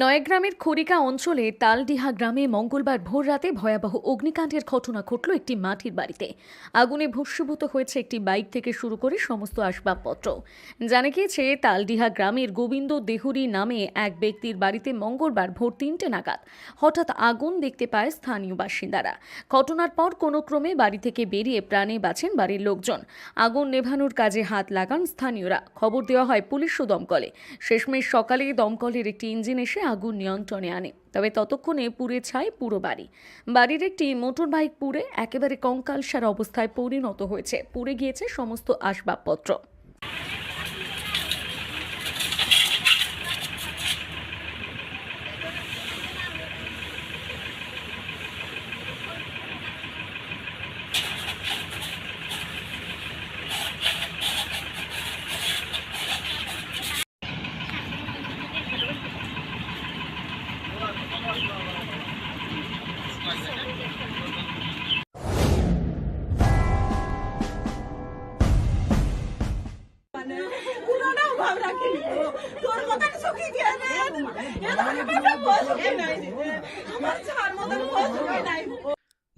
নয়াগ্রামের খড়িকা অঞ্চলে তালডিহা গ্রামে মঙ্গলবার ভোররাতে ভয়াবহ অগ্নিকাণ্ডের ঘটনা ঘটল একটি মাটির বাড়িতে। আগুনে ভস্মীভূত হয়েছে একটি বাইক থেকে শুরু করে সমস্ত আসবাবপত্র। জানা গিয়েছে, তালডিহা গ্রামের গোবিন্দ দেহুরি নামে এক ব্যক্তির বাড়িতে মঙ্গলবার ভোর তিনটে নাগাদ হঠাৎ আগুন দেখতে পায় স্থানীয় বাসিন্দারা। ঘটনার পর কোনো ক্রমে বাড়ি থেকে বেরিয়ে প্রাণে বাঁচেন বাড়ির লোকজন। আগুন নেভানোর কাজে হাত লাগান স্থানীয়রা। খবর দেওয়া হয় পুলিশ ও দমকলে। শেষমেশ সকালে দমকলের একটি ইঞ্জিন এসে আগুন নিয়ন্ত্রণে আনে। তবে ততক্ষণে পুড়ে ছাই পুরো বাড়ি। বাড়ির একটি মোটর বাইক পুড়ে একেবারে কঙ্কালসার অবস্থায় পরিণত হয়েছে। পুড়ে গিয়েছে সমস্ত আসবাবপত্র।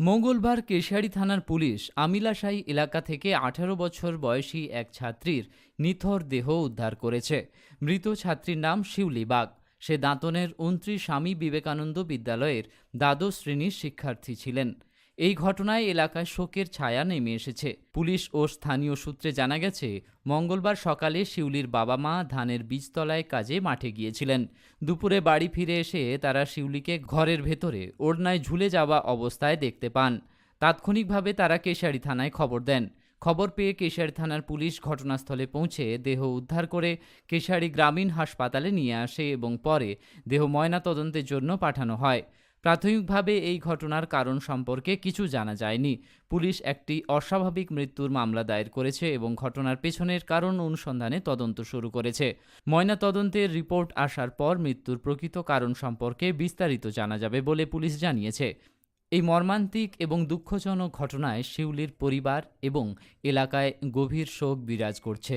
মঙ্গলবার কেশিয়ারি থানার পুলিশ আমিলাশাই এলাকা থেকে আঠারো বছর বয়সী এক ছাত্রীর নিথর দেহ উদ্ধার করেছে। মৃত ছাত্রীর নাম শিউলি বাগ। সে দাঁতনের উনত্রিশ স্বামী বিবেকানন্দ বিদ্যালয়ের দ্বাদশ শ্রেণির শিক্ষার্থী ছিলেন। এই ঘটনায় এলাকায় শোকের ছায়া নেমে এসেছে। পুলিশ ও স্থানীয় সূত্রে জানা গেছে, মঙ্গলবার সকালে শিউলির বাবা মা ধানের বীজতলায় কাজে মাঠে গিয়েছিলেন। দুপুরে বাড়ি ফিরে এসে তারা শিউলিকে ঘরের ভেতরে, ওড়নায় ঝুলে যাওয়া অবস্থায় দেখতে পান। তাৎক্ষণিকভাবে তারা কেশারি থানায় খবর দেন। খবর পেয়ে কেশারি থানার পুলিশ ঘটনাস্থলে পৌঁছে দেহ উদ্ধার করে কেশারি গ্রামীণ হাসপাতালে নিয়ে আসে এবং পরে দেহ ময়নাতদন্তের জন্য পাঠানো হয়। প্রাথমিকভাবে এই ঘটনার কারণ সম্পর্কে কিছু জানা যায়নি। পুলিশ একটি অস্বাভাবিক মৃত্যুর মামলা দায়ের করেছে এবং ঘটনার পেছনের কারণ অনুসন্ধানে তদন্ত শুরু করেছে। ময়না তদন্তের রিপোর্ট আসার পর মৃত্যুর প্রকৃত কারণ সম্পর্কে বিস্তারিত জানা যাবে বলে পুলিশ জানিয়েছে। এই মর্মান্তিক এবং দুঃখজনক ঘটনায় শিউলির পরিবার এবং এলাকায় গভীর শোক বিরাজ করছে।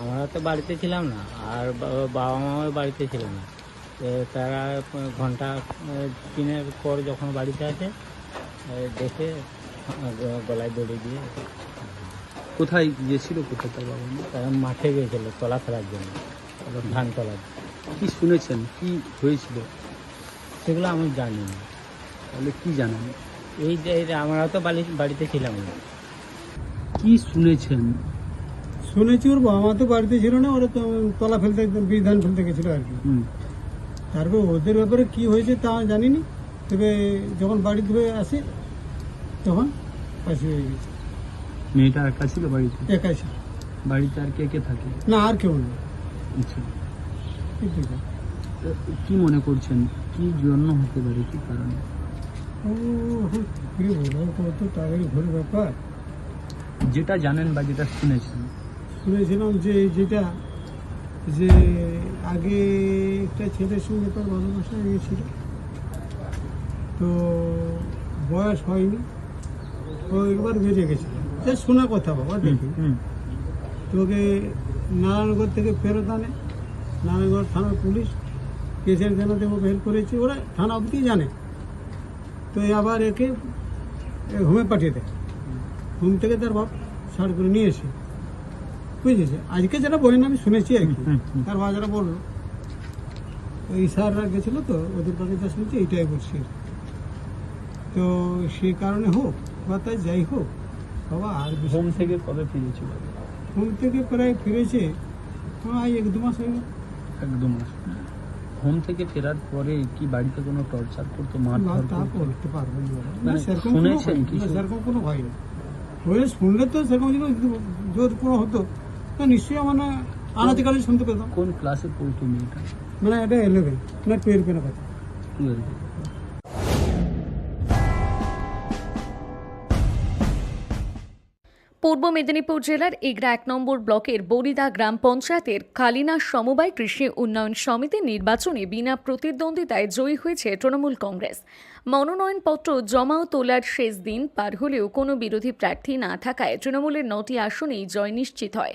আমরা তো বাড়িতে ছিলাম না, আর বাবা মাও বাড়িতে ছিল না। তারা ঘণ্টা তিনের পর যখন বাড়িতে আসে দেখে গলায় দড়ি দিয়ে কোথায় গিয়েছিল? কোথায় তার বাবা মা? তারা মাঠে গিয়েছিল তলা ফেলার জন্য ধান তলা কি শুনেছেন? কি হয়েছিল? সেগুলো আমি জানি না। তাহলে কি জানেন? এই যে এই যে আমরা তো বাড়ি বাড়িতে ছিলাম না। কি শুনেছেন? শুনেছি ওর বাবা মা তো বাড়িতে ছিল না ওরা তো তলা ফেলতে বীজ ধান ফেলতে গেছিল আর কি। হুম। তারপর ওদের ব্যাপারে কি হয়েছে তা জানিনি। তবে যখন বাড়ি ধরে আসে তখন ফাঁসি হয়ে গেছে। মেয়েটা একা ছিল বাড়িতে? একাই ছিল। বাড়িতে আর কে কে থাকে? না আর কেউ নেই। আচ্ছা। কিন্তু না। তো কি মনে করছেন? কি জন্য হতে পারে? কি কারণে? ও এখন কি বলব কত তাড়াতাড়ি ঘরে ব্যাপার। যেটা জানেন বা যেটা শুনেছেন। শুনেছিলাম যে যেটা যে আগে একটা ছেলের সঙ্গে তার ভালোবাসা হয়েছিল তো বয়স হয়নি। তো একবার বেরিয়ে গেছিল। যা শোনা কথা বাবা দেখি। তোকে নারায়ণগড় থেকে ফেরত আনে। নারায়ণগড় থানার পুলিশ কেসের থানাতে ওকে হেল্প করেছে। ওরা থানা অবধি জানে। তো আবার একে হোমে পাঠিয়ে দেয়। হোম থেকে তার বাপ ছাড় করে নিয়ে এসে বুঝেছে? আজকে যেটা বলেন আমি শুনেছি আর কি। তার বাজারা বলল ওই স্যাররা গেছিল তো ওদের কাছে যা শুনছি এইটাই বলছি। তো সেই কারণে হোক বা তাই যাই হোক বাবা আর হোম থেকে কবে ফিরেছিল? হোম থেকে প্রায় ফিরেছে প্রায় এক দু মাস হয়ে গেল। একদম হোম থেকে ফেরার পরে কি বাড়িতে কোনো টর্চার করতো মারধর তা করতো? পারব না বাবা। মানে সেরকম কোনো শুনেছেন ভয়- সেরকম কোনো ভয় নেই। হয়ে শুনলে তো সেরকম যদি জোর কোনো হতো তা নিশ্চয়ই মানে আনাতিকালীন শুনতে পেতাম কোন ক্লাসে পড়তো মেয়েটা? মানে এটা না কথা। টুয়েলভ পূর্ব মেদিনীপুর জেলার এগরা এক নম্বর ব্লকের বরিদা গ্রাম পঞ্চায়েতের কালিনা সমবায় কৃষি উন্নয়ন সমিতির নির্বাচনে বিনা প্রতিদ্বন্দ্বিতায় জয়ী হয়েছে তৃণমূল কংগ্রেস। মনোনয়নপত্র জমা ও তোলার শেষ দিন পার হলেও কোনো বিরোধী প্রার্থী না থাকায় তৃণমূলের নটি আসনেই জয় নিশ্চিত হয়।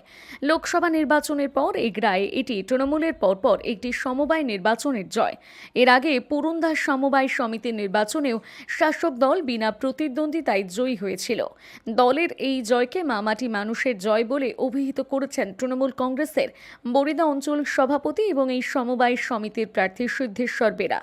লোকসভা নির্বাচনের পর এগরায় এটি তৃণমূলের পরপর একটি সমবায় নির্বাচনের জয়। এর আগে পুরন্দাস সমবায় সমিতির নির্বাচনেও শাসক দল বিনা প্রতিদ্বন্দ্বিতায় জয়ী হয়েছিল। দলের এই জয়কে মামাটি মানুষের জয় বলে অভিহিত করেছেন তৃণমূল কংগ্রেসের বরিদা অঞ্চল সভাপতি এবং এই সমবায় সমিতির প্রার্থী সিদ্ধেশ্বর বেরা,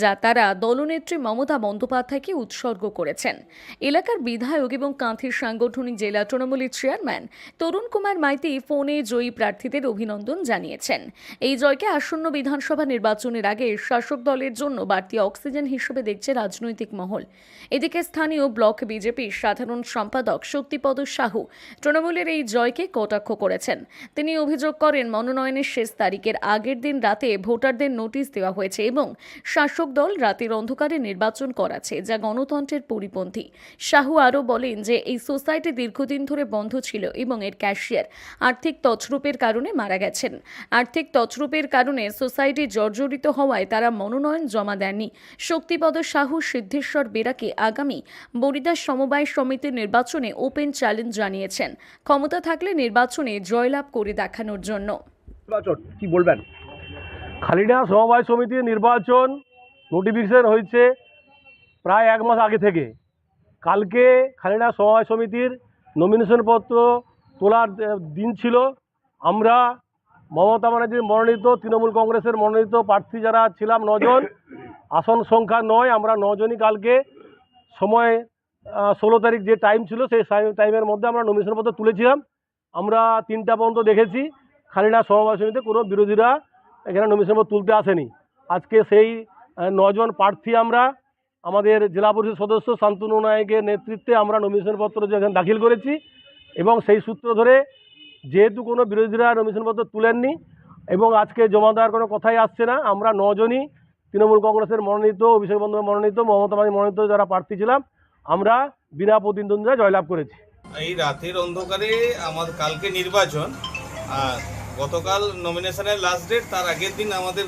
যা তারা দলনেত্রী মমতা বন্দ্যোপাধ্যায়কে উৎসর্গ করেছেন। এলাকার বিধায়ক এবং কাঁথির সাংগঠনিক জেলা তৃণমূলের চেয়ারম্যান তরুণ কুমার মাইতি ফোনে জয়ী প্রার্থীদের অভিনন্দন জানিয়েছেন। এই জয়কে আসন্ন বিধানসভা নির্বাচনের আগে শাসক দলের জন্য বাড়তি অক্সিজেন হিসেবে দেখছে রাজনৈতিক মহল। এদিকে স্থানীয় ব্লক বিজেপির সাধারণ সম্পাদক শক্তিপদ সাহু তৃণমূলের এই জয়কে কটাক্ষ করেছেন। তিনি অভিযোগ করেন, মনোনয়নের শেষ তারিখের আগের দিন রাতে ভোটারদের নোটিশ দেওয়া হয়েছে এবং শাসক দল রাতের অন্ধকারে নির্বাচন করাচ্ছে যা গণতন্ত্রের পরিপন্থী। শাহু আরও বলেন যে এই সোসাইটি দীর্ঘদিন ধরে বন্ধ ছিল এবং এর ক্যাশিয়ার আর্থিক তছরূপের কারণে মারা গেছেন। আর্থিক তছরূপের কারণে সোসাইটি জর্জরিত হওয়ায় তারা মনোনয়ন জমা দেননি। শক্তিপদ সাহু সিদ্ধেশ্বর বেরাকে আগামী বরিদাস সমবায় সমিতির নির্বাচনে ওপেন চ্যালেঞ্জ জানিয়েছেন। ক্ষমতা থাকলে নির্বাচনে জয়লাভ করে দেখানোর জন্য। নির্বাচন কি বলবেন? খালিডা সমবায় সমিতির নির্বাচন নোটিফিকেশন হয়েছে প্রায় এক মাস আগে থেকে। কালকে খালিডা সমবায় সমিতির নমিনেশন পত্র তোলার দিন ছিল। আমরা মমতা ব্যানার্জির মনোনীত, তৃণমূল কংগ্রেসের মনোনীত প্রার্থী যারা ছিলাম নজন, আসন সংখ্যা নয়, আমরা নজনই কালকে সময় ষোলো তারিখ যে টাইম ছিল, সেই টাইমের মধ্যে আমরা নমিনেশন পত্র তুলেছিলাম। আমরা তিনটা পর্যন্ত দেখেছি। খালিনা সমবায় সমিতিতে কোনো বিরোধীরা এখানে নমিনেশন পত্র তুলতে আসেনি। আজকে সেই নজন প্রার্থী আমরা আমাদের জেলা পরিষদ সদস্য শান্তনু নায়কের নেতৃত্বে আমরা নমিনেশন পত্র যেখানে দাখিল করেছি এবং সেই সূত্র ধরে যেহেতু কোনো বিরোধীরা নমিনেশন পত্র তুলেননি এবং আজকে জমা দেওয়ার কোনো কথাই আসছে না, আমরা নজনই তৃণমূল কংগ্রেসের মনোনীত, অভিষেক বন্দ্যোপাধ্যায় মনোনীত, মমতা ব্যানার্জি মনোনীত যারা প্রার্থী ছিলাম, আমরা বিনা প্রতিদ্বন্দ্বিতায় জয়লাভ করেছি। এই রাতের অন্ধকারে আমাদের কালকে নির্বাচন, আর গতকাল নমিনেশনের লাস্ট ডেট তার আগের দিন আমাদের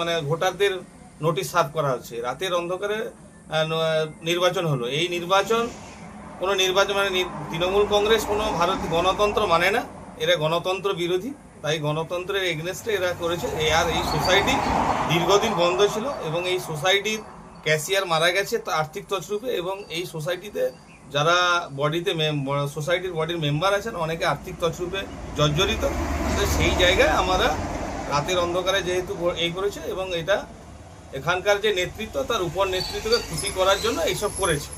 মানে ভোটারদের নোটিশ সার্ভ করা হচ্ছে। রাতের অন্ধকারে নির্বাচন হলো। এই নির্বাচন, কোনো নির্বাচন মানে তৃণমূল কংগ্রেস, কোনো ভারত গণতন্ত্র মানে না। এরা গণতন্ত্র বিরোধী। তাই গণতন্ত্রের এগনেস্টে এরা করেছে। এই আর এই সোসাইটি দীর্ঘদিন বন্ধ ছিল এবং এই সোসাইটির ক্যাশিয়ার মারা গেছে তা আর্থিক তছরূপে এবং এই সোসাইটিতে যারা বডিতে সোসাইটির বডির মেম্বার আছেন, অনেকে আর্থিক তছরূপে জর্জরিত। সেই জায়গায় আমরা রাতের অন্ধকারে যেহেতু এই করেছে এবং এটা এখানকার যে নেতৃত্ব, তার উপর নেতৃত্বকে খুশি করার জন্য এইসব করেছে।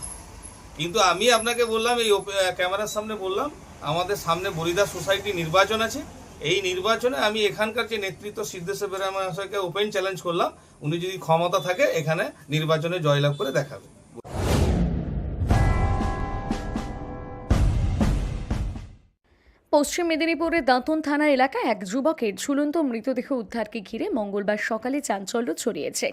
কিন্তু আমি আপনাকে বললাম, এই ক্যামেরার সামনে বললাম, আমাদের সামনে বরিদা সোসাইটি নির্বাচন আছে। এই নির্বাচনে আমি এখানকার যে নেতৃত্ব, সিদ্ধেশ্বর বেরা মহাশয়কে ওপেন চ্যালেঞ্জ করলাম। উনি যদি ক্ষমতা থাকে, এখানে নির্বাচনে জয়লাভ করে দেখাবে। পশ্চিম মেদিনীপুরের দাঁতন থানা এলাকায় এক যুবকের ঝুলন্ত মৃতদেহ উদ্ধারকে ঘিরে মঙ্গলবার সকালে চাঞ্চল্য ছড়িয়েছে।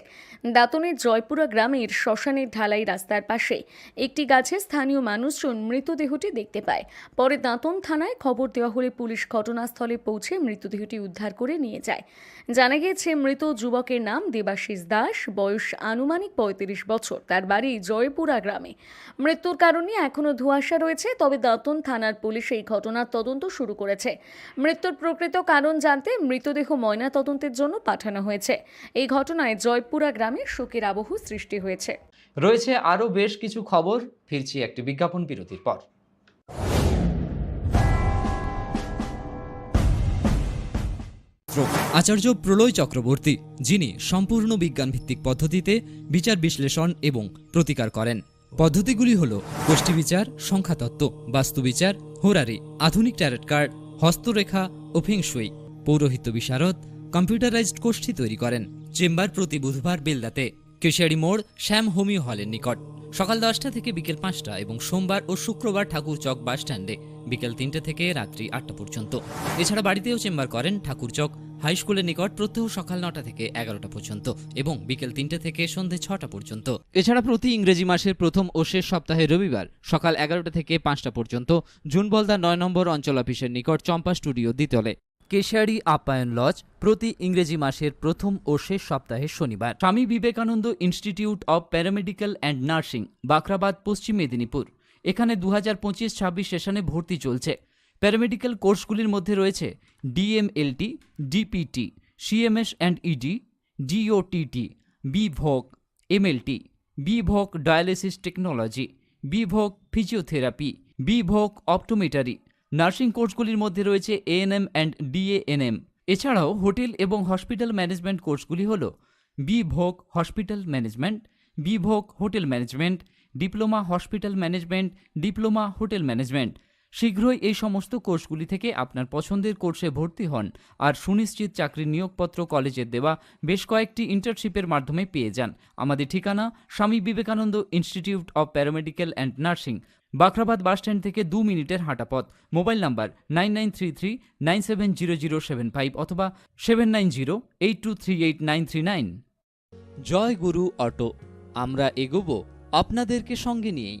দাঁতনের জয়পুরা গ্রামের শ্মশানের ঢালাই রাস্তার পাশে একটি গাছে স্থানীয় মানুষজন মৃতদেহটি দেখতে পায়। পরে দাঁতন থানায় খবর দেওয়া হলে পুলিশ ঘটনাস্থলে পৌঁছে মৃতদেহটি উদ্ধার করে নিয়ে যায়। জানা গিয়েছে, মৃত যুবকের নাম দেবাশিস দাস, বয়স আনুমানিক পঁয়ত্রিশ বছর, তার বাড়ি জয়পুরা গ্রামে। মৃত্যুর কারণে এখনও ধোঁয়াশা রয়েছে, তবে দাঁতন থানার পুলিশ এই ঘটনার তদন্ত শুরু করেছে। মৃত্যুর প্রকৃত কারণ জানতে মৃতদেহ ময়না তদন্তের জন্য পাঠানো হয়েছে। এই ঘটনায় জয়পুরা গ্রামে শোকের আবহ সৃষ্টি হয়েছে। রয়েছে আরও বেশ কিছু খবর। ফিরছি একটি বিজ্ঞাপন বিরতির পর। আচার্য প্রলয় চক্রবর্তী যিনি সম্পূর্ণ বিজ্ঞানভিত্তিক পদ্ধতিতে বিচার বিশ্লেষণ এবং প্রতিকার করেন। পদ্ধতিগুলি হল গোষ্ঠী বিচার সংখ্যাতত্ত্ব, বাস্তুবিচার, হোরারি, আধুনিক ট্যারেট কার্ড হস্তরেখা ও ফিংশুই পৌরোহিত্য বিশারদ কম্পিউটারাইজড গোষ্ঠী তৈরি করেন, চেম্বার প্রতি বুধবার বেলদাতে। কেশিয়ারি মোড় শ্যাম হোমিও হলের নিকট। সকাল দশটা থেকে বিকেল পাঁচটা এবং সোমবার ও শুক্রবার ঠাকুরচক বাস স্ট্যান্ডে বিকেল তিনটে থেকে রাত্রি আটটা পর্যন্ত। এছাড়া বাড়িতেও চেম্বার করেন ঠাকুরচক হাই স্কুলের নিকট প্রত্যহ সকাল নটা থেকে এগারোটা পর্যন্ত এবং বিকেল তিনটে থেকে সন্ধে ছটা পর্যন্ত। এছাড়া প্রতি ইংরেজি মাসের প্রথম ও শেষ সপ্তাহে রবিবার সকাল এগারোটা থেকে পাঁচটা পর্যন্ত জুনবলদা নয় নম্বর অঞ্চল অফিসের নিকট চম্পা স্টুডিও দ্বিতলে। কেশারি আপ্যায়ন লজ প্রতি ইংরেজি মাসের প্রথম ও শেষ সপ্তাহে শনিবার। Swami Vivekananda institute of paramedical and nursing Bakhrabad Paschim Medinipur. এখানে দু হাজার পঁচিশ ছাব্বিশ সেশনে ভর্তি চলছে। প্যারামেডিক্যাল কোর্সগুলির মধ্যে রয়েছে DMLT, DPT, CMS and ED, DOTT বিভোগ MLT বিভোগ ডায়ালিসিস টেকনোলজি বিভোগ ফিজিওথেরাপি বিভোগ অপটোমেটারি। নার্সিং কোর্সগুলির মধ্যে রয়েছে এএনএম অ্যান্ড ডিএএনএম এছাড়াও হোটেল এবং হসপিটাল ম্যানেজমেন্ট কোর্সগুলি হল বিভোগ hospital management বিভোগ hotel management, diploma hospital management, diploma hotel management. শীঘ্রই এই সমস্ত কোর্সগুলি থেকে আপনার পছন্দের কোর্সে ভর্তি হন আর সুনিশ্চিত চাকরির নিয়োগপত্র কলেজের দেওয়া বেশ কয়েকটি ইন্টার্নশিপের মাধ্যমে পেয়ে যান। আমাদের ঠিকানা Swami Vivekananda institute of paramedical and nursing Bakhrabad bus stand থেকে দু মিনিটের হাঁটা পথ। Mobile number nine nine three three, nine seven zero zero seven five অথবা seven nine zero, eight two three eight nine three nine. Jai Guru auto, আমরা এগোবো আপনাদেরকে সঙ্গে নিয়েই।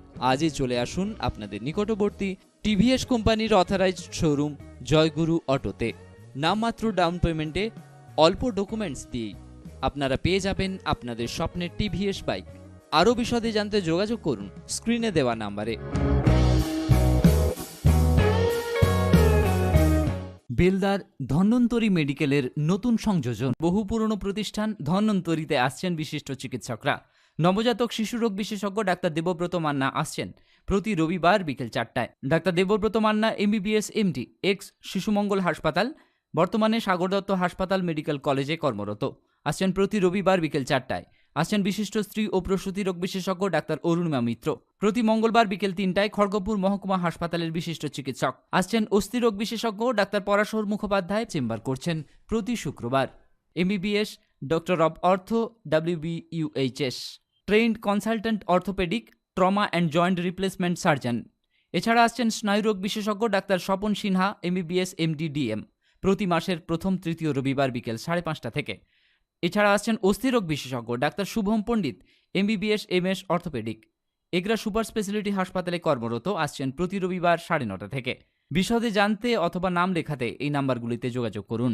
আজই চলে আসুন আপনাদের নিকটবর্তী টিভিএস কোম্পানির অথরাইজড শোরুম জয়গুরু অটোতে। নামমাত্র ডাউন পেমেন্টে অল্প ডকুমেন্টস দিয়েই আপনারা পেয়ে যাবেন আপনাদের স্বপ্নের টিভিএস বাইক আরও বিশদে জানতে যোগাযোগ করুন স্ক্রিনে দেওয়া নাম্বারে। বেলদার ধন্বন্তরী মেডিকেলের নতুন সংযোজন। বহু পুরনো প্রতিষ্ঠান ধন্বন্তরীতে আসছেন বিশিষ্ট চিকিৎসকরা। নবজাতক শিশুরোগ বিশেষজ্ঞ ডাক্তার দেবব্রত মান্না আসছেন প্রতি রবিবার বিকেল চারটায়। Doctor Debabrata Manna, MBBS, MD, ex, শিশুমঙ্গল হাসপাতাল, বর্তমানে সাগর দত্ত হাসপাতাল মেডিকেল কলেজে কর্মরত। আসছেন প্রতি রবিবার বিকেল চারটায়। আসছেন বিশিষ্ট স্ত্রী ও প্রসূতি রোগ বিশেষজ্ঞ ডাক্তার অরুণিমা মিত্র। প্রতি মঙ্গলবার বিকেল তিনটায় খড়গপুর মহকুমা হাসপাতালের বিশিষ্ট চিকিৎসক। আসছেন অস্থিরোগ বিশেষজ্ঞ ডাক্তার পরাশর মুখোপাধ্যায় চেম্বার করছেন প্রতি শুক্রবার। MBBS, doctor of ortho WBUHS trained consultant orthopaedic, trauma and joint replacement surgeon. এছাড়া আসছেন স্নায়ুরোগ বিশেষজ্ঞ doctor Swapan Sinha, MBBS MD DM প্রতি মাসের প্রথম তৃতীয় রবিবার বিকেল সাড়ে পাঁচটা থেকে। এছাড়া আসছেন অস্থিরোগ বিশেষজ্ঞ doctor Shubham Pandit, MBBS, MS, orthopaedic. Egra super speciality হাসপাতালে কর্মরত আসছেন প্রতি রবিবার সাড়ে নটা থেকে। বিশদে জানতে অথবা নাম লেখাতে এই নাম্বারগুলিতে যোগাযোগ করুন।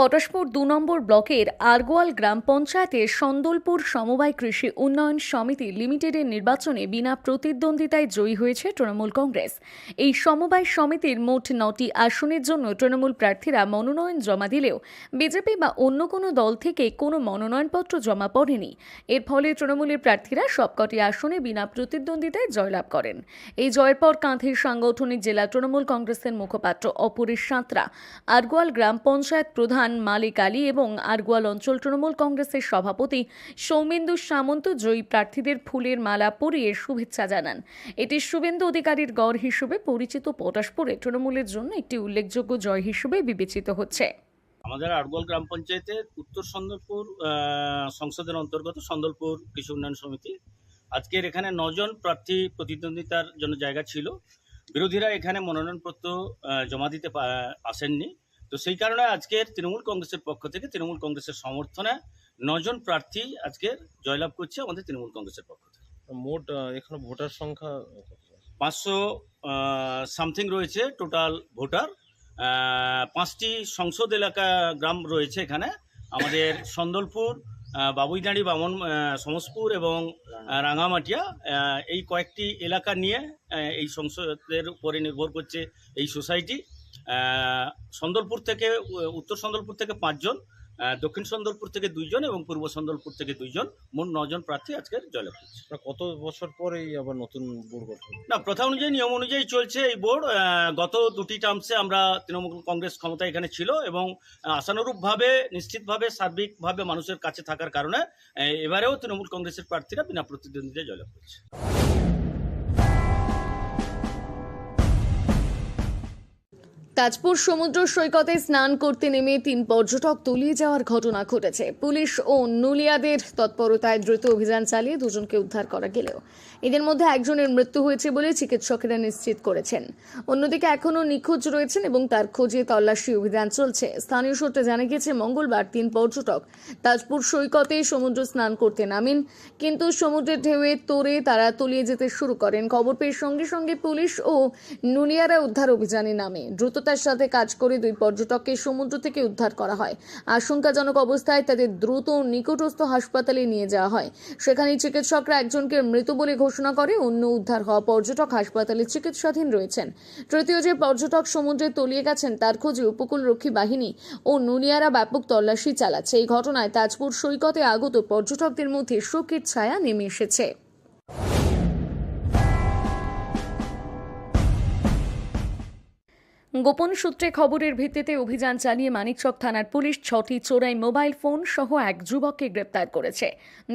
পটাশপুর দু নম্বর ব্লকের আরগোয়াল গ্রাম পঞ্চায়েতের সন্দলপুর সমবায় কৃষি উন্নয়ন সমিতি লিমিটেডের নির্বাচনে বিনা প্রতিদ্বন্দ্বিতায় জয়ী হয়েছে তৃণমূল কংগ্রেস। এই সমবায় সমিতির মোট নটি আসনের জন্য তৃণমূল প্রার্থীরা মনোনয়ন জমা দিলেও বিজেপি বা অন্য কোনো দল থেকে কোনো মনোনয়নপত্র জমা পড়েনি। এর ফলে তৃণমূলের প্রার্থীরা সবকটি আসনে বিনা প্রতিদ্বন্দ্বিতায় জয়লাভ করেন। এই জয়ের পর কাঁথির সাংগঠনিক জেলা তৃণমূল কংগ্রেসের মুখপাত্র অপরেশ সাঁতরা, আরগোয়াল গ্রাম পঞ্চায়েত প্রধান খান মালিক আলী এবং আরগুয়াল অঞ্চল তৃণমূল কংগ্রেসের সভাপতি সৌমেন্দু সামন্ত জয়ী প্রার্থীদের ফুলের মালা পরিয়ে শুভেচ্ছা জানান। এটি শুভেন্দু অধিকারীর গড় হিসেবে পরিচিত পটাশপুরে তৃণমূলের জন্য একটি উল্লেখযোগ্য জয় হিসেবে বিবেচিত হচ্ছে। আমাদের আড়গোল গ্রাম পঞ্চায়েতের উত্তর সন্দলপুর সংসদের অন্তর্গত সন্দলপুর কৃষি উন্নয়ন সমিতি। আজকের এখানে নজন প্রার্থী প্রতিদ্বন্দ্বিতার জন্য জায়গা ছিল। বিরোধীরা এখানে মনোনয়নপত্র জমা দিতে আসেননি। তো সেই কারণে আজকের তৃণমূল কংগ্রেসের পক্ষ থেকে তৃণমূল কংগ্রেসের সমর্থনে নজন প্রার্থী আজকের জয়লাভ করছে আমাদের তৃণমূল কংগ্রেসের পক্ষ থেকে। মোট এখানে ভোটার সংখ্যা পাঁচশো সামথিং রয়েছে টোটাল ভোটার। পাঁচটি সংসদ এলাকা গ্রাম রয়েছে এখানে। আমাদের সন্দলপুর বাবুইদাঁড়ি বামন সমসপুর এবং রাঙামাটিয়া এই কয়েকটি এলাকা নিয়ে এই সংসদের উপরে নির্ভর করছে এই সোসাইটি। সন্দলপুর থেকে উত্তর সন্দলপুর থেকে পাঁচজন দক্ষিণ সন্দলপুর থেকে দুইজন এবং পূর্ব সন্দলপুর থেকে দুইজন। মোট নজন প্রার্থী আজকের করছে। কত বছর পরেই আবার নতুন বোর্ড গঠন না প্রথা অনুযায়ী নিয়ম অনুযায়ী চলছে এই বোর্ড। গত দুটি টার্মসে আমরা তৃণমূল কংগ্রেস ক্ষমতা এখানে ছিল এবং আশানুরূপভাবে নিশ্চিতভাবে সার্বিকভাবে মানুষের কাছে থাকার কারণে এবারেও তৃণমূল কংগ্রেসের প্রার্থীরা বিনা প্রতিদ্বন্দ্বিতায় জয়লাভ করছে। তাজপুর সমুদ্র সৈকতে স্নান করতে নেমে তিন পর্যটক তলিয়ে যাওয়ার ঘটনা ঘটেছে। পুলিশ ও নুলিয়াদের তৎপরতায় দ্রুত অভিযান চালিয়ে দুজনকে উদ্ধার করা গেলেও এদের মধ্যে একজনের মৃত্যু হয়েছে বলে চিকিৎসকেরা নিশ্চিত করেছেন। অন্যদিকে এখনও নিখোঁজ রয়েছেন এবং তার খোঁজে তল্লাশি অভিযান চলছে। স্থানীয় সূত্রে জানা গেছে মঙ্গলবার তিন পর্যটক তাজপুর সৈকতে সমুদ্র স্নান করতে নামেন, কিন্তু সমুদ্রের ঢেউয়ে তোরে তারা তলিয়ে যেতে শুরু করেন। খবর পেয়ে সঙ্গে সঙ্গে পুলিশ ও নুলিয়ারা উদ্ধার অভিযানে নামে। দ্রুততার সাথে কাজ করে দুই পর্যটককে সমুদ্র থেকে উদ্ধার করা হয়। আশঙ্কাজনক অবস্থায় তাদের দ্রুত নিকটস্থ হাসপাতালে নিয়ে যাওয়া হয়। সেখানে চিকিৎসকরা একজনকে মৃত বলে ঘোষণা করে অন্য উদ্ধার হওয়া পর্যটক হাসপাতালে চিকিৎসাধীন রয়েছেন। তৃতীয় যে পর্যটক সমুদ্রে তলিয়ে গেছেন তার খোঁজে উপকূলরক্ষী বাহিনী ও নুনিয়ারা ব্যাপক তল্লাশি চালাচ্ছে। এই ঘটনায় তাজপুর সৈকতে আগত পর্যটকদের মধ্যে শোকের ছায়া নেমে এসেছে। গোপন সূত্রে খবরের ভিত্তিতে অভিযান চালিয়ে মানিকচক থানার পুলিশ ছটি চোরাই মোবাইল ফোন সহ এক যুবককে গ্রেপ্তার করেছে।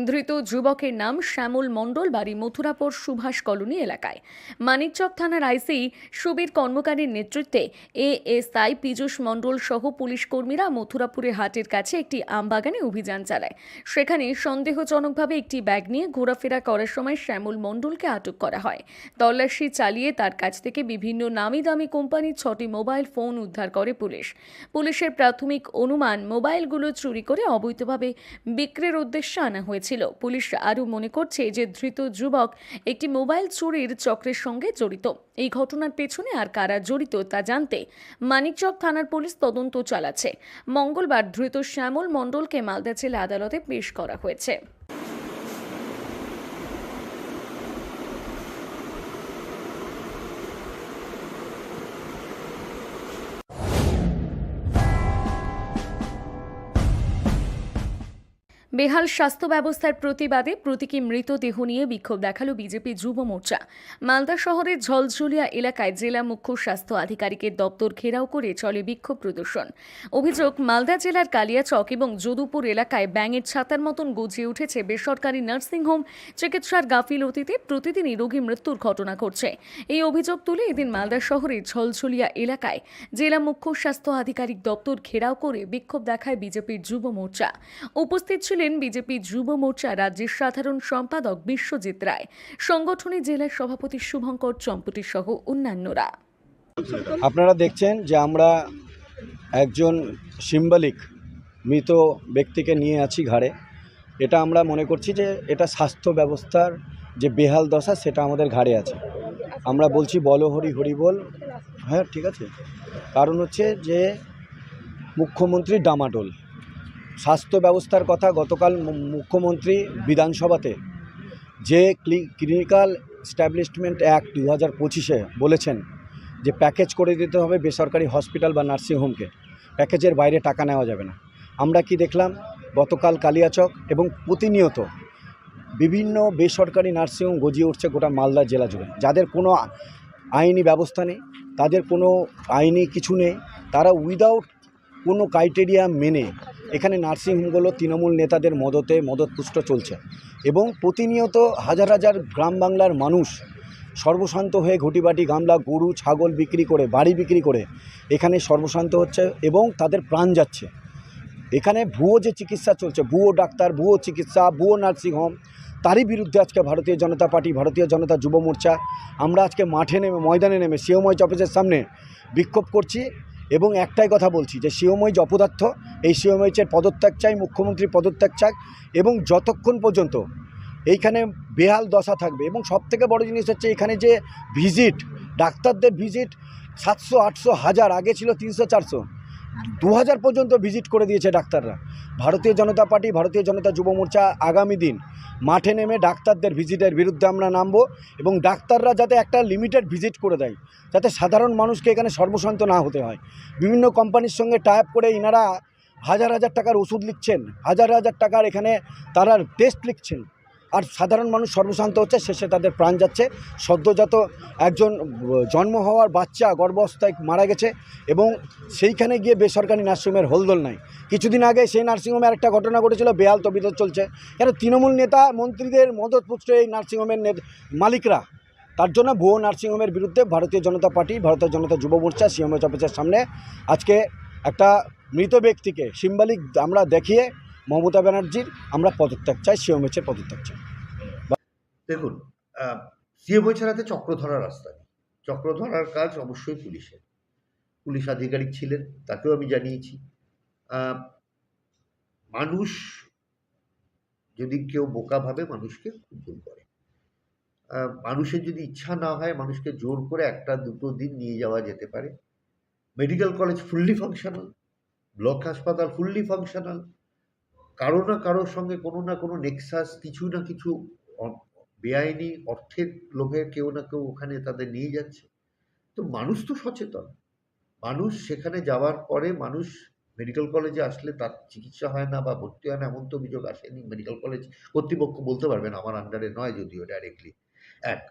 ধৃত যুবকের নাম শ্যামল মণ্ডল, বাড়ি মথুরাপুর সুভাষ কলোনি এলাকায়। মানিকচক থানার আইসি সুবীর কর্মকারীর নেতৃত্বে এএসআই পীযূষ মণ্ডল সহ পুলিশ কর্মীরা মথুরাপুরে হাটের কাছে একটি আমবাগানে অভিযান চালায়। সেখানে সন্দেহজনকভাবে একটি ব্যাগ নিয়ে ঘোরাফেরা করার সময় শ্যামল মণ্ডলকে আটক করা হয়। তল্লাশি চালিয়ে তার কাছ থেকে বিভিন্ন নামি দামি কোম্পানির ছটি মোবাইল ফোন উদ্ধার করে পুলিশ। পুলিশের প্রাথমিক অনুমান, মোবাইলগুলো চুরি করে অবৈধভাবে বিক্রির উদ্দেশ্যে আনা হয়েছিল। পুলিশ আরও মনে করছে যে ধৃত যুবক একটি মোবাইল চুরির চক্রের সঙ্গে জড়িত। এই ঘটনার পেছনে আর কারা জড়িত তা জানতে মানিকচক থানার পুলিশ তদন্ত চালাচ্ছে। মঙ্গলবার ধৃত শ্যামল মণ্ডলকে মালদা জেলা আদালতে পেশ করা হয়েছে। বেহাল স্বাস্থ্য ব্যবস্থার প্রতিবাদে প্রতীকী মৃতদেহ নিয়ে বিক্ষোভ দেখাল বিজেপি যুব মোর্চা। মালদা শহরের ঝলঝলিয়া এলাকায় জেলা মুখ্য স্বাস্থ্য আধিকারিকের দপ্তর ঘেরাও করে চলে বিক্ষোভ প্রদর্শন। অভিযোগ, মালদা জেলার কালিয়াচক এবং যদুপুর এলাকায় ব্যাঙের ছাতার মতন গজিয়ে উঠেছে বেসরকারি নার্সিংহোম চিকিৎসার গাফিলতিতে প্রতিদিনই রোগী মৃত্যুর ঘটনা ঘটছে। এই অভিযোগ তুলে এদিন মালদা শহরের ঝলঝলিয়া এলাকায় জেলা মুখ্য স্বাস্থ্য আধিকারিক দপ্তর ঘেরাও করে বিক্ষোভ দেখায় বিজেপির যুব মোর্চা। উপস্থিত ছিলেন বিজেপি যুব মোর্চা রাজ্যের সাধারণ সম্পাদক বিশ্বজিৎ রায়। সংগঠনের জেলার সভাপতি শুভঙ্কর চম্পতি সহ অন্যান্যরা। আপনারা দেখছেন যে আমরা একজন সিম্বলিক মৃত ব্যক্তিকে নিয়ে আছি ঘাড়ে। এটা আমরা মনে করছি যে এটা স্বাস্থ্য ব্যবস্থার যে বেহাল দশা, সেটা আমাদের ঘাড়ে আছে। আমরা বলছি বলো হরি হরি বল। হ্যাঁ ঠিক আছে। কারণ হচ্ছে যে মুখ্যমন্ত্রী ডামাডোল। স্বাস্থ্য ব্যবস্থার কথা গতকাল মুখ্যমন্ত্রী বিধানসভাতে যে ক্লিনিক্যাল স্ট্যাবলিশমেন্ট অ্যাক্ট দু হাজার পঁচিশে বলেছেন যে প্যাকেজ করে দিতে হবে বেসরকারি হসপিটাল বা নার্সিংহোমকে প্যাকেজের বাইরে টাকা নেওয়া যাবে না। আমরা কি দেখলাম? গতকাল কালিয়াচক এবং প্রতিনিয়ত বিভিন্ন বেসরকারি নার্সিংহোম গজিয়ে উঠছে গোটা মালদা জেলা জুড়ে। যাদের কোনো আইনি ব্যবস্থা নেই, তাদের কোনো আইনি কিছু নেই, তারা উইদাউট কোনো ক্রাইটেরিয়া মেনে এখানে নার্সিংহোমগুলো তৃণমূল নেতাদের মদতে মদতপুষ্ট চলছে। এবং প্রতিনিয়ত হাজার হাজার গ্রাম বাংলার মানুষ সর্বশান্ত হয়ে ঘটিবাটি গামলা, গরু, ছাগল বিক্রি করে, বাড়ি বিক্রি করে এখানে সর্বশান্ত হচ্ছে এবং তাদের প্রাণ যাচ্ছে। এখানে ভুয়ো যে চিকিৎসা চলছে, ভুয়ো ডাক্তার, ভুয়ো চিকিৎসা, ভুয়ো নার্সিংহোম, তারই বিরুদ্ধে আজকে ভারতীয় জনতা পার্টি, ভারতীয় জনতা যুব মোর্চা, আমরা আজকে মাঠে নেমে, ময়দানে নেমে সিওময় অফিসের সামনে বিক্ষোভ করছি। এবং একটাই কথা বলছি যে জপদার্থ অপদার্থ, এই সিওমইচের পদত্যাগ চাই মুখ্যমন্ত্রী পদত্যাগ চাক এবং যতক্ষণ পর্যন্ত এইখানে বেহাল দশা থাকবে এবং সবথেকে বড় জিনিস হচ্ছে এখানে যে ভিজিট, ডাক্তারদের ভিজিট সাতশো, আটশো, হাজার, আগে ছিল তিনশো, চারশো। দু হাজার পর্যন্ত ভিজিট করে দিয়েছে ডাক্তাররা। ভারতীয় জনতা পার্টি, ভারতীয় জনতা যুব মোর্চা আগামী দিন মাঠে নেমে ডাক্তারদের ভিজিটের বিরুদ্ধে আমরা নামবো এবং ডাক্তাররা যাতে একটা লিমিটেড ভিজিট করে দেয়, যাতে সাধারণ মানুষকে এখানে সর্বশান্ত না হতে হয়। বিভিন্ন কোম্পানির সঙ্গে টাইপ করে ইনারা হাজার হাজার টাকার ওষুধ লিখছেন, হাজার হাজার টাকার এখানে তারা টেস্ট লিখছেন। আর সাধারণ মানুষ সর্বশান্ত হচ্ছে, শেষে তাদের প্রাণ যাচ্ছে। সদ্যজাত একজন জন্ম হওয়ার বাচ্চা গর্ভাবস্থায় মারা গেছে এবং সেইখানে গিয়ে বেসরকারি নার্সিংহোমের হোলদোল নাই। কিছুদিন আগে সেই নার্সিংহোমে একটা ঘটনা ঘটেছিল, বেহাল তবিদত চলছে। কেন তৃণমূল নেতা, মন্ত্রীদের মদত মদতপুষ্ট এই নার্সিংহোমের মালিকরা। তার জন্য ভুয়ো নার্সিংহোমের বিরুদ্ধে ভারতীয় জনতা পার্টি, ভারতীয় জনতা যুব মোর্চা সিএমএচ অফিসের সামনে আজকে একটা মৃত ব্যক্তিকে সিম্বলিক আমরা দেখিয়ে মমতা ব্যানার্জির আমরা পদত্যাগ চাই সিএমএচের পদত্যাগ চাই। দেখুন সিএমও ছাড়াতে চক্র ধরার রাস্তা নেই চক্র ধরার কাজ অবশ্যই পুলিশের। পুলিশ আধিকারিক ছিলেন, তাকেও আমি জানিয়েছি। মানুষ, যদি কেউ বোকা ভাবে, মানুষকে খুব ভুল করে। মানুষের যদি ইচ্ছা না হয়, মানুষকে জোর করে একটা, দুটো দিন নিয়ে যাওয়া যেতে পারে। Medical college fully functional block হাসপাতাল ফুললি ফাংশনাল কারও না কারোর সঙ্গে কোনো না কোনো নেক্সাস কিছু না কিছু বেআইনি অর্থের লোভে কেউ না কেউ ওখানে তাদের নিয়ে যাচ্ছে। তো মানুষ তো সচেতন। মানুষ সেখানে যাওয়ার পরে মানুষ মেডিকেল কলেজে আসলে তার চিকিৎসা হয় না বা ভর্তি হয় না, এমন তো অভিযোগ আসেনি। মেডিকেল কলেজ কর্তৃপক্ষ বলতে পারবেন আমার আন্ডারে নয় যদিও ডাইরেক্টলি এক।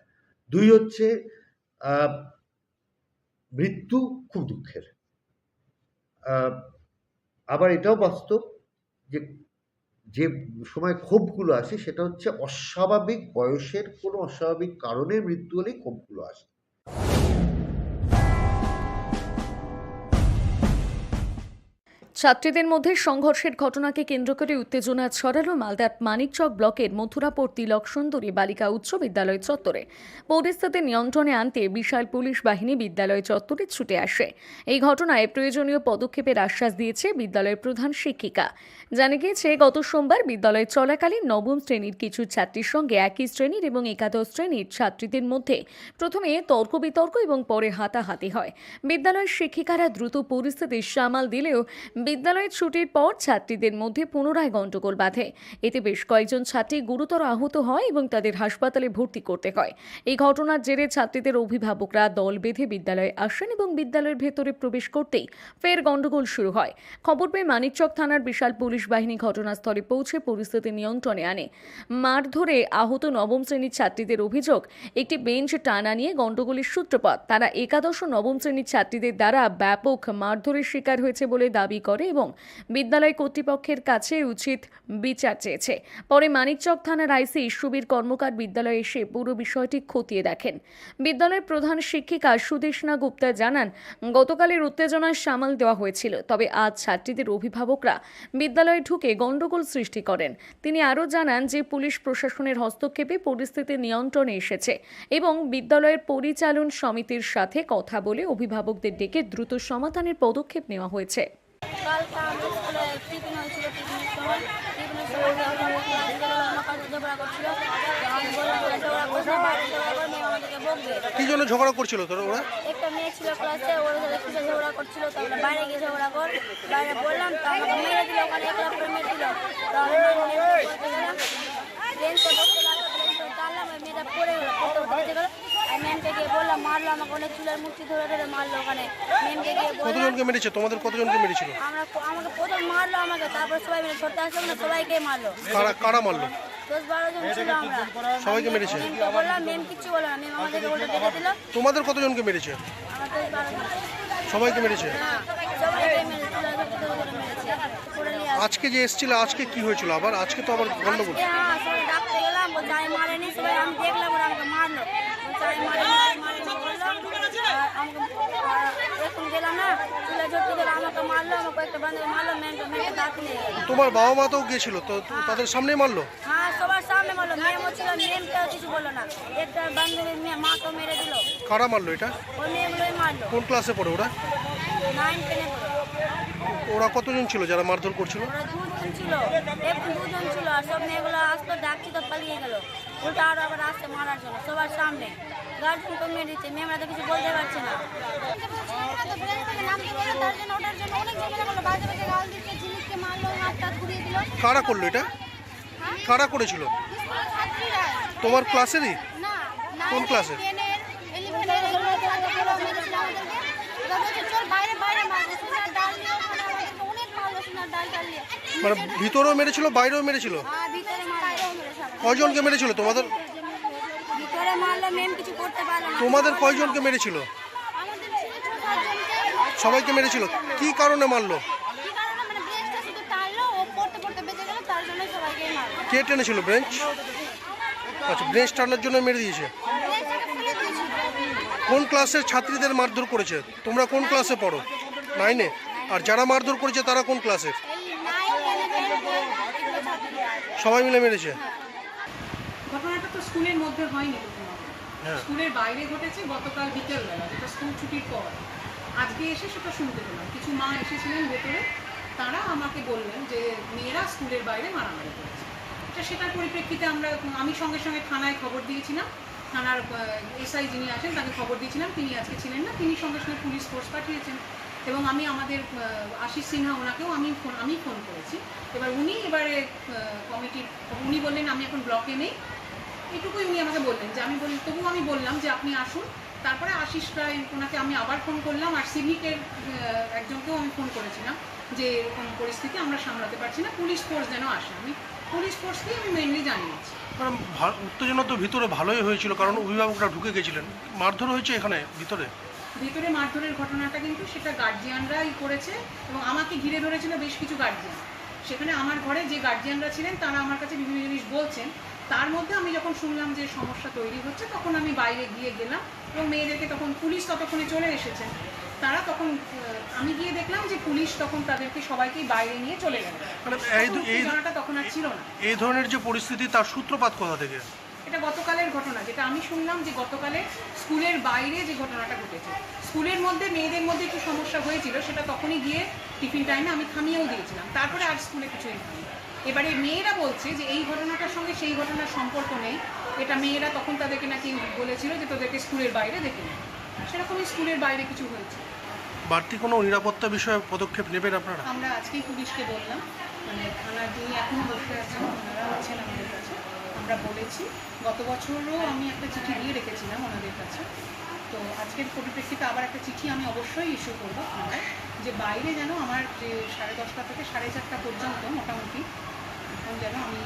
দুই হচ্ছে মৃত্যু খুব দুঃখের। আবার এটাও বাস্তব যে যে সময় ক্ষোভগুলো আসে সেটা হচ্ছে অস্বাভাবিক বয়সের কোনো অস্বাভাবিক কারণে মৃত্যু হলেই ক্ষোভগুলো আসে। ছাত্রীদের মধ্যে সংঘর্ষের ঘটনাকে কেন্দ্র করে উত্তেজনা ছড়ালো মালদার মানিকচক ব্লকের মথুরাপুর তিলক সুন্দরী বালিকা উচ্চ বিদ্যালয় চত্বরে। পরিস্থিতি নিয়ন্ত্রণে আনতে বিশাল পুলিশ বাহিনী বিদ্যালয় চত্বরে ছুটে আসে। এই ঘটনায় প্রয়োজনীয় পদক্ষেপের আশ্বাস দিয়েছে বিদ্যালয়ের প্রধান শিক্ষিকা। জানা গিয়েছে, গত সোমবার বিদ্যালয় চলাকালীন নবম শ্রেণির কিছু ছাত্রীর সঙ্গে একই শ্রেণির এবং একাদশ শ্রেণির ছাত্রীদের মধ্যে প্রথমে তর্ক বিতর্ক এবং পরে হাতাহাতি হয়। বিদ্যালয়ের শিক্ষিকারা দ্রুত পরিস্থিতি সামাল দিলেও বিদ্যালয়ের ছুটির পর ছাত্রীদের মধ্যে পুনরায় গণ্ডগোল বাঁধে। এতে বেশ কয়েকজন ছাত্রী গুরুতর আহত হয় এবং তাদের হাসপাতালে ভর্তি করতে হয়। এই ঘটনার জেরে ছাত্রীদের অভিভাবকরা দল বেঁধে বিদ্যালয়ে আসেন এবং বিদ্যালয়ের ভেতরে প্রবেশ করতেই ফের গণ্ডগোল শুরু হয়। খবর পেয়ে মানিকচক থানার বিশাল পুলিশ বাহিনী ঘটনাস্থলে পৌঁছে পরিস্থিতি নিয়ন্ত্রণে আনে। মারধরে আহত নবম শ্রেণির ছাত্রীদের অভিযোগ, একটি বেঞ্চ টানা নিয়ে গণ্ডগোলের সূত্রপাত। তারা একাদশ নবম শ্রেণির ছাত্রীদের দ্বারা ব্যাপক মারধরের শিকার হয়েছে বলে দাবি করে এবং বিদ্যালয় কর্তৃপক্ষের কাছে উচিত বিচার চেয়েছে। পরে মানিকচক থানার আইসি সুবীর কর্মকার বিদ্যালয়ে এসে পুরো বিষয়টি খতিয়ে দেখেন। বিদ্যালয়ের প্রধান শিক্ষিকা সুদেশনা গুপ্তা জানান, গতকালের উত্তেজনায় সামাল দেওয়া হয়েছিল, তবে আজ ছাত্রীদের অভিভাবকরা বিদ্যালয়ে ঢুকে গণ্ডগোল সৃষ্টি করেন। তিনি আরও জানান যে পুলিশ প্রশাসনের হস্তক্ষেপে পরিস্থিতি নিয়ন্ত্রণে এসেছে এবং বিদ্যালয়ের পরিচালন সমিতির সাথে কথা বলে অভিভাবকদের ডেকে দ্রুত সমাধানের পদক্ষেপ নেওয়া হয়েছে। কালকে আমাদের স্কুলে টিফিন হয়েছিল টিফিনের সময় টিফিনের সময় যখন ক্লাস গেল আমার কাছে ঝগড়া করছিল। আমি বললাম ঝগড়া করছে বাইরে ঝগড়া করে মেয়ে আমাদেরকে বকবে কি জন্য ঝগড়া করছিল তোর ওরা? একটা মেয়ে ছিল ক্লাসে ওর সাথে কিসে ঝগড়া করছিল তারপরে বাইরে গিয়ে ঝগড়া কর। বাইরে বললাম তো আমাকে মেরে দিল ওখানে একলা করে মেরে দিল। তো আমি বসতে লাগল বেঞ্চে টানলাম ওই মেয়েটা পড়ে গেলো পড়তে পড়তে গেলো আর ম্যামকে গিয়ে বললাম মারলো আমাকে অনেক চুলের ধরে ধরে মারলো ওখানে। ম্যামকে গিয়ে বললাম কতজনকে মেরেছে? তোমাদের কতজনকে মেরেছিল? আমরা আমাকে প্রথম মারলো আমাকে তারপর সবাই মিলে ধরতে আসলাম না সবাইকে মারলো। কারা কারা মারলো? দশ বারো জন ছিল আমরা। সবাইকে মেরেছে? মেমকে বললাম মেম কিচ্ছু বলল না মেম আমাদেরকে উল্টো দেখে দিল। তোমাদের কতজনকে মেরেছে? আমার দশ বারো জন। সবাইকে মেরেছে? হ্যাঁ সবাইকে আজকে যে এসেছিল আজকে কি হয়েছিল আবার? আজকে তো আবার গন্ডগোল আজকে হ্যাঁ সবাই ডাকতে গেলাম বলছে আমি মারেনি সবাই আমি দেখলাম ওরা আমাকে মারলো বলছে আমি মারেনি আমি মারেনি বললাম আর আমাকে আর এখন গেলাম না চুলে ঝটকে ধরে আমাকে মারলো আমাকে একটা বান্ধব মারলো মেন্টে মেন্টে ডাক নিয়ে গেলো তোমার বাবা মা তো গেছিল তো তো তাদের সামনেই মারলো? হ্যাঁ সবার সামনে মারলো মেমও ছিল মেমটাও কিছু বলল না। একটা বান্ধবীর মেয়ে মাকেও মেরে দিল। কারা মারলো এটা? ওই মেয়েগুলোই মারলো। কোন ক্লাসে পড়ে ওরা? নাইন টেনে পড়ে। ওরা কতজন ছিল যারা মারধর করছিল? ওরা দুজন ছিল দুজন ছিল আর সব মেয়েগুলো আসতো ডাকছি তো পালিয়ে গেল। উল্টা আরও আবার আসতে মারার জন্য সবার সামনে। মেরে দিচ্ছে মেয়েরা তো কিছু বলতে পারছে না কারা করল এটা কারা করেছিল তোমার ক্লাসেরই কোন ক্লাসে মানে ভিতরেও মেরেছিল বাইরেও মেরেছিল কজনকে মেরেছিল তোমাদের ভিতরে মারলো মেম কিছু করতে পারল না। তোমাদের কয়জনকে মেরেছিল? সবাইকে মেরেছিল? কি কারণে মারলো? কে টেনেছিল ব্রেঞ্চ আচ্ছা ব্রেঞ্চ টানার জন্য মেরে দিয়েছে। কোন ক্লাসের ছাত্রীদের মারধর করেছে? তোমরা কোন ক্লাসে পড়ো? নাইনে আর যারা মারধর করেছে তারা কোন ক্লাসের সবাই মিলে মেরেছে? স্কুলের মধ্যে হয়নি হ্যাঁ। স্কুলের বাইরে ঘটেছে গতকাল বিকেলবেলা যেটা স্কুল ছুটির পর। আজকে এসে সেটা শুনতে পেলাম। কিছু মা এসেছিলেন ভেতরে তারা আমাকে বললেন যে মেয়েরা স্কুলের বাইরে মারামারি করেছে। এটা সেটার পরিপ্রেক্ষিতে আমরা আমি সঙ্গে সঙ্গে থানায় খবর দিয়েছিলাম। থানার এসআই যিনি আছেন তাকে খবর দিয়েছিলাম। তিনি আজকে ছিলেন না তিনি সঙ্গে সঙ্গে পুলিশ ফোর্স পাঠিয়েছেন এবং আমি আমাদের আশিস সিনহা ওনাকেও আমি ফোন আমি ফোন করেছি। এবার উনি এবারে কমিটির উনি বললেন আমি এখন ব্লকে নেই। এটুকুই উনি আমাকে বললেন যে আমি বলি তবুও আমি বললাম যে আপনি আসুন। তারপরে আশিস রায় ওনাকে আমি আবার ফোন করলাম আর সিভিকের একজনকেও আমি ফোন করেছিলাম যে এরকম পরিস্থিতি আমরা সামলাতে পারছি না পুলিশ ফোর্স যেন আসে। আমি পুলিশ ফোর্সকেই আমি মেনলি জানিয়েছি। কারণ উত্তেজনা তো ভিতরে ভালোই হয়েছিল কারণ অভিভাবকরা ঢুকে গেছিলেন। মারধর হয়েছে এখানে ভিতরে? ভিতরে মারধরের ঘটনাটা কিন্তু সেটা গার্জিয়ানরাই করেছে এবং আমাকে ঘিরে ধরেছিল বেশ কিছু গার্জিয়ান সেখানে আমার ঘরে যে গার্জিয়ানরা ছিলেন তারা আমার কাছে বিভিন্ন জিনিস বলছেন। তার মধ্যে আমি যখন শুনলাম যে সমস্যা তৈরি হচ্ছে তখন আমি বাইরে গিয়ে গেলাম এবং মেয়েদেরকে তখন পুলিশ ততক্ষণে চলে এসেছেন তারা তখন আমি গিয়ে দেখলাম যে পুলিশ তখন তাদেরকে সবাইকেই বাইরে নিয়ে চলে গেল। মানে এই তখন আর ছিল না। এই ধরনের যে পরিস্থিতি তার সূত্রপাত কোথা থেকে? এটা গতকালের ঘটনা। যেটা আমি শুনলাম যে গতকালে স্কুলের বাইরে যে ঘটনাটা ঘটেছে স্কুলের মধ্যে মেয়েদের মধ্যে একটু সমস্যা হয়েছিল সেটা তখনই গিয়ে টিফিন টাইমে আমি থামিয়েও দিয়েছিলাম। তারপরে আর স্কুলে কিছুই হয়নি এবারে মেয়েরা বলছে যে এই ঘটনাটার সঙ্গে সেই ঘটনার সম্পর্ক নেই। এটা মেয়েরা তখন তাদেরকে নাকি বলেছিল যে তোদেরকে স্কুলের বাইরে দেখে সেরকমই স্কুলের বাইরে কিছু হয়েছে। বাড়তি কোনো নিরাপত্তা বিষয়ে পদক্ষেপ নেবেন আপনারা? আমরা আজকেই পুলিশকে বললাম মানে থানার যিনি এখনও বসে আছেন ওনারা আছেন আমাদের কাছে। আমরা বলেছি গত বছরও আমি একটা চিঠি দিয়ে রেখেছিলাম ওনাদের কাছে। তো আজকের পরিপ্রেক্ষিতে আবার একটা চিঠি আমি অবশ্যই ইস্যু করব থানায় যে বাইরে যেন আমার যে সাড়ে দশটা থেকে সাড়ে চারটা পর্যন্ত মোটামুটি এখন যেন আমি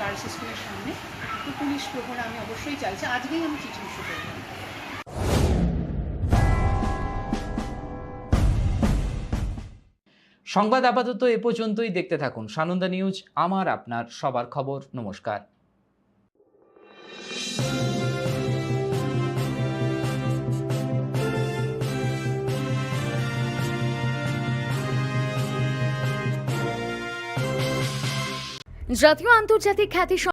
গার্লস স্কুলের সামনে একটু পুলিশ প্রহরা আমি অবশ্যই চাইছি। আজকেই আমি চিঠি ইস্যু করব। সংবাদ আপাতত এ পর্যন্তই। দেখতে থাকুন সানন্দা নিউজ, আমার আপনার সবার খবর। নমস্কার। জাতীয় আন্তর্জাতিক খ্যাতি